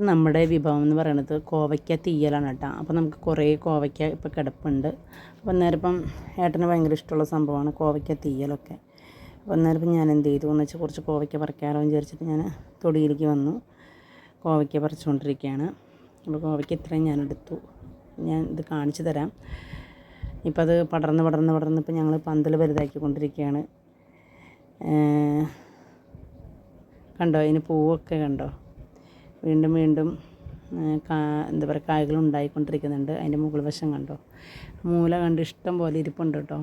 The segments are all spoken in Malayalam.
നമ്മുടെ വിഭവം എന്ന് പറയുന്നത് കോവയ്ക്ക തീയലാണ് കേട്ടോ. അപ്പോൾ നമുക്ക് കുറേ കോവയ്ക്ക ഇപ്പോൾ കിടപ്പുണ്ട്. അപ്പോൾ അന്നേരം ഇപ്പം ഏട്ടന് ഭയങ്കര ഇഷ്ടമുള്ള സംഭവമാണ് കോവയ്ക്ക തീയലൊക്കെ. അപ്പോൾ അന്നേരം ഇപ്പം ഞാൻ എന്ത് ചെയ്തു എന്ന് വെച്ചാൽ കുറച്ച് കോവയ്ക്ക പറിക്കാറോ വിചാരിച്ചിട്ട് ഞാൻ തൊടിയിലേക്ക് വന്നു. കോവയ്ക്ക പറിച്ചുകൊണ്ടിരിക്കുകയാണ്. അപ്പോൾ കോവയ്ക്ക ഇത്രയും ഞാൻ എടുത്തു. ഞാൻ ഇത് കാണിച്ചു തരാം. ഇപ്പം അത് പടർന്ന് പടർന്ന് പടർന്ന് ഇപ്പം ഞങ്ങൾ പന്തൽ വലുതാക്കിക്കൊണ്ടിരിക്കുകയാണ്. കണ്ടോ? അതിന് പൂവൊക്കെ കണ്ടോ? വീണ്ടും വീണ്ടും എന്താ പറയുക കായകൾ ഉണ്ടായിക്കൊണ്ടിരിക്കുന്നുണ്ട്. അതിന്റെ മുകൾ വശം കണ്ടോ? മൂല കണ്ട് ഇഷ്ടം പോലെ ഇരിപ്പുണ്ട് കേട്ടോ.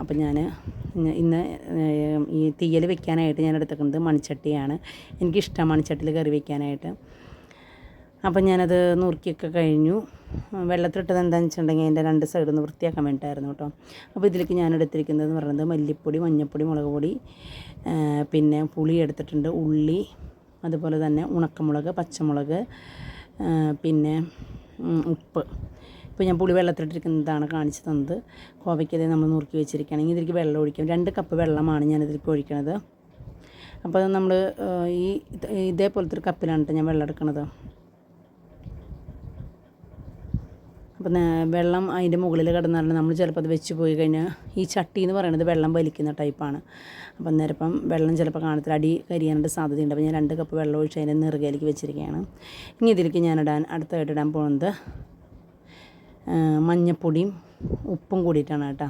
അപ്പം ഞാൻ ഇന്ന് ഈ തീയൽ വെക്കാനായിട്ട് ഞാൻ എടുത്തേക്കുന്നത് മൺചട്ടിയാണ്. എനിക്കിഷ്ടം മൺചട്ടിയിൽ കറി വെക്കാനായിട്ട്. അപ്പം ഞാനത് നുറുക്കിയൊക്കെ കഴിഞ്ഞു. വെള്ളത്തിലിട്ടത് എന്താണെന്ന് വെച്ചിട്ടുണ്ടെങ്കിൽ അതിന്റെ രണ്ട് സൈഡിൽ നിന്ന് വൃത്തിയാക്കാൻ വേണ്ടിയിട്ടായിരുന്നു കേട്ടോ. അപ്പോൾ ഇതിലേക്ക് ഞാൻ എടുത്തിരിക്കുന്നത് എന്ന് പറയുന്നത് മല്ലിപ്പൊടി മഞ്ഞൾപ്പൊടി മുളക് പൊടി പിന്നെ പുളി എടുത്തിട്ടുണ്ട് ഉള്ളി അതുപോലെ തന്നെ ഉണക്കമുളക് പച്ചമുളക് പിന്നെ ഉപ്പ്. ഇപ്പോൾ ഞാൻ പുളി വെള്ളത്തിലിട്ടിരിക്കുന്നതാണ് കാണിച്ചു തന്നത്. കോവയ്ക്കതേ നമ്മൾ നുറുക്കി വെച്ചിരിക്കുകയാണെങ്കിൽ ഇതിലേക്ക് വെള്ളം ഒഴിക്കും. രണ്ട് കപ്പ് വെള്ളമാണ് ഞാൻ ഇതിലേക്ക് ഒഴിക്കണത്. അപ്പോൾ നമ്മൾ ഈ ഇതേപോലത്തെ ഒരു കപ്പിലാണ് ഞാൻ വെള്ളം എടുക്കണത്. അപ്പം വെള്ളം അതിന്റെ മുകളിൽ കിടന്നാലും നമ്മൾ ചിലപ്പോൾ അത് വെച്ച് പോയി കഴിഞ്ഞാൽ ഈ ചട്ടി എന്ന് പറയുന്നത് വെള്ളം വലിക്കുന്ന ടൈപ്പാണ്. അപ്പം അന്നേരം ഇപ്പം വെള്ളം ചിലപ്പോൾ കാണത്തില്ല. അടി കരിയാനായിട്ട് സാധ്യതയുണ്ട്. അപ്പോൾ ഞാൻ രണ്ട് കപ്പ് വെള്ളം ഒഴിച്ച് അതിന്റെ നിറുകയിലേക്ക് വെച്ചിരിക്കുകയാണ്. ഇനി ഇതിലേക്ക് ഞാൻ ഇടാൻ അടുത്തായിട്ട് ഇടാൻ പോകുന്നത് മഞ്ഞപ്പൊടിയും ഉപ്പും കൂടിയിട്ടാണ് കേട്ടോ.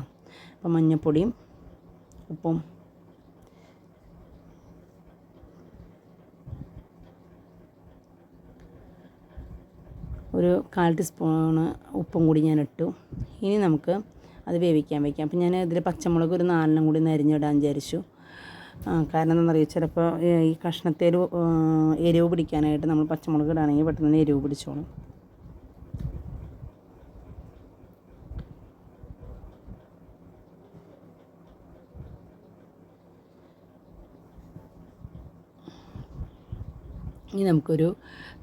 അപ്പം മഞ്ഞപ്പൊടിയും ഉപ്പും ഒരു കാൽ ടീസ്പൂണ് ഉപ്പും കൂടി ഞാൻ ഇട്ടു. ഇനി നമുക്ക് അത് വേവിക്കാൻ വയ്ക്കാം അപ്പം ഞാൻ ഇതിൽ പച്ചമുളക് ഒരു നാലെണ്ണം കൂടി നരിഞ്ഞിടാൻ വിചാരിച്ചു. കാരണം എന്താണെന്നറിയാം? ചിലപ്പോൾ ഈ കഷ്ണത്തേൽ എരിവ് പിടിക്കാനായിട്ട് നമ്മൾ പച്ചമുളക് ഇടുകയാണെങ്കിൽ പെട്ടെന്ന് എരിവ് പിടിച്ചോളും. ഇനി നമുക്കൊരു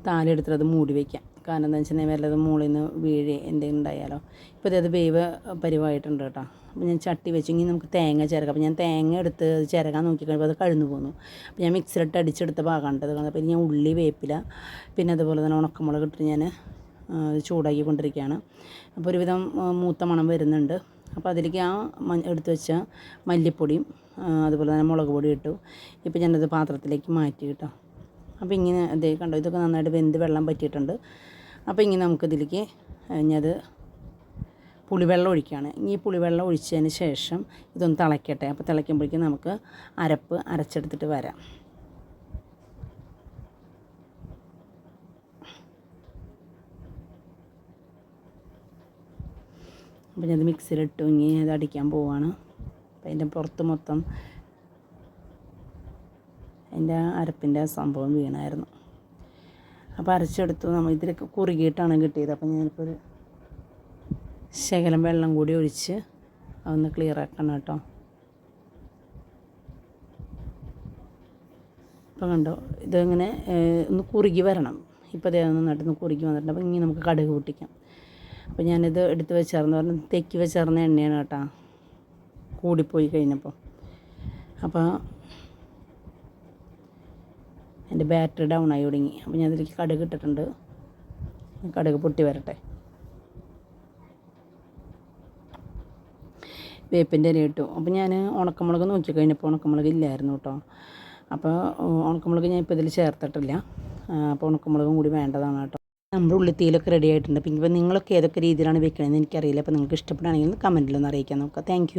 താലെടുത്തിട്ട് അത് മൂടി വയ്ക്കാം കാരണം എന്താ വെച്ചിട്ടുണ്ടെങ്കിൽ വല്ലതും മുകളിൽ നിന്ന് വീഴ് എന്തെങ്കിലും ഉണ്ടായാലോ? ഇപ്പോൾ അത് വേവ് പരിവായിട്ടുണ്ട് കേട്ടോ. അപ്പോൾ ഞാൻ ചട്ടി വെച്ചെങ്കിൽ നമുക്ക് തേങ്ങ ചിരകാം. അപ്പോൾ ഞാൻ തേങ്ങ എടുത്ത് ചിരകാൻ നോക്കി കഴിയുമ്പോൾ അത് കഴിഞ്ഞു പോന്നു. അപ്പോൾ ഞാൻ മിക്സിലിട്ട് അടിച്ചെടുത്ത പാകണ്ടത് അപ്പോൾ ഞാൻ ഉള്ളി വേപ്പില പിന്നെ അതുപോലെ തന്നെ ഉണക്കമുളക് ഇട്ട് ഞാൻ ചൂടാക്കി കൊണ്ടിരിക്കുകയാണ് അപ്പോൾ ഒരുവിധം മൂത്ത മണം വരുന്നുണ്ട്. അപ്പോൾ അതിലേക്ക് ആ മ എടുത്ത് വെച്ച മല്ലിപ്പൊടിയും അതുപോലെ തന്നെ മുളക് പൊടി ഇട്ടു. ഇപ്പോൾ ഞാനത് പാത്രത്തിലേക്ക് മാറ്റി കേട്ടോ. അപ്പോൾ ഇങ്ങനെ ഇതേ കണ്ടോ? ഇതൊക്കെ നന്നായിട്ട് വെന്ത് വെള്ളം പറ്റിയിട്ടുണ്ട്. അപ്പോൾ ഇങ്ങനെ നമുക്കിതിലേക്ക് അത് പുളിവെള്ളം ഒഴിക്കുകയാണ്. ഈ പുളിവെള്ളം ഒഴിച്ചതിന് ശേഷം ഇതൊന്ന് തിളയ്ക്കട്ടെ. അപ്പോൾ തിളയ്ക്കുമ്പോഴേക്കും നമുക്ക് അരപ്പ് അരച്ചെടുത്തിട്ട് വരാം. അപ്പോൾ ഞാനത് മിക്സിയിലിട്ടു ഇനി അത് അടിക്കാൻ പോവാണ്. അപ്പോൾ അതിന്റെ പുറത്ത് മൊത്തം അതിന്റെ അരപ്പിന്റെ സംഭവം വീണായിരുന്നു. അപ്പോൾ അരച്ചെടുത്തു നമ്മൾ ഇതിലൊക്കെ കുറുകിയിട്ടാണ് കിട്ടിയത്. അപ്പോൾ ഞാനിപ്പോൾ ഒരു ശകലം വെള്ളം കൂടി ഒഴിച്ച് അതൊന്ന് ക്ലിയർ ആക്കണം കേട്ടോ. അപ്പോൾ കണ്ടോ ഇതിങ്ങനെ ഒന്ന് കുറുകി വരണം. ഇപ്പോൾ അതേ നന്നായിട്ടൊന്ന് കുറുകി വന്നിട്ടുണ്ട്. അപ്പോൾ ഇങ്ങനെ നമുക്ക് കടുക് പൊട്ടിക്കാം. അപ്പോൾ ഞാനിത് എടുത്ത് വെച്ചാർന്ന് പറഞ്ഞാൽ തെക്കി വെച്ചാർന്ന എണ്ണയാണ് കേട്ടോ. കൂടിപ്പോയി കഴിഞ്ഞപ്പോൾ. അപ്പോൾ എന്റെ ബാറ്ററി ഡൗൺ ആയി തുടങ്ങി അപ്പോൾ ഞാൻ അതിലേക്ക് കടുക് ഇട്ടിട്ടുണ്ട്. കടുക് പൊട്ടി വരട്ടെ. വേപ്പിന്റെ ഇല ഇട്ടു. അപ്പോൾ ഞാൻ ഉണക്കമുളക് നോക്കി കഴിഞ്ഞപ്പോൾ ഉണക്കമുളക് ഇല്ലായിരുന്നു കേട്ടോ. അപ്പോൾ ഉണക്കമുളക് ഞാൻ ഇപ്പോൾ ഇതിൽ ചേർത്തിട്ടില്ല. അപ്പോൾ ഉണക്കമുളകും കൂടി വേണ്ടതാണ് കേട്ടോ. നമ്മുടെ ഉള്ളിത്തീലൊക്കെ റെഡി ആയിട്ടുണ്ട്. പിന്നെ ഇപ്പോൾ നിങ്ങളൊക്കെ ഏതൊക്കെ രീതിയിലാണ് വെക്കണമെന്ന് എനിക്കറിയില്ല. അപ്പോൾ നിങ്ങൾക്ക് ഇഷ്ടപ്പെടുകയാണെങ്കിൽ കമന്റിലൊന്ന് അറിയിക്കാൻ നോക്കാം താങ്ക്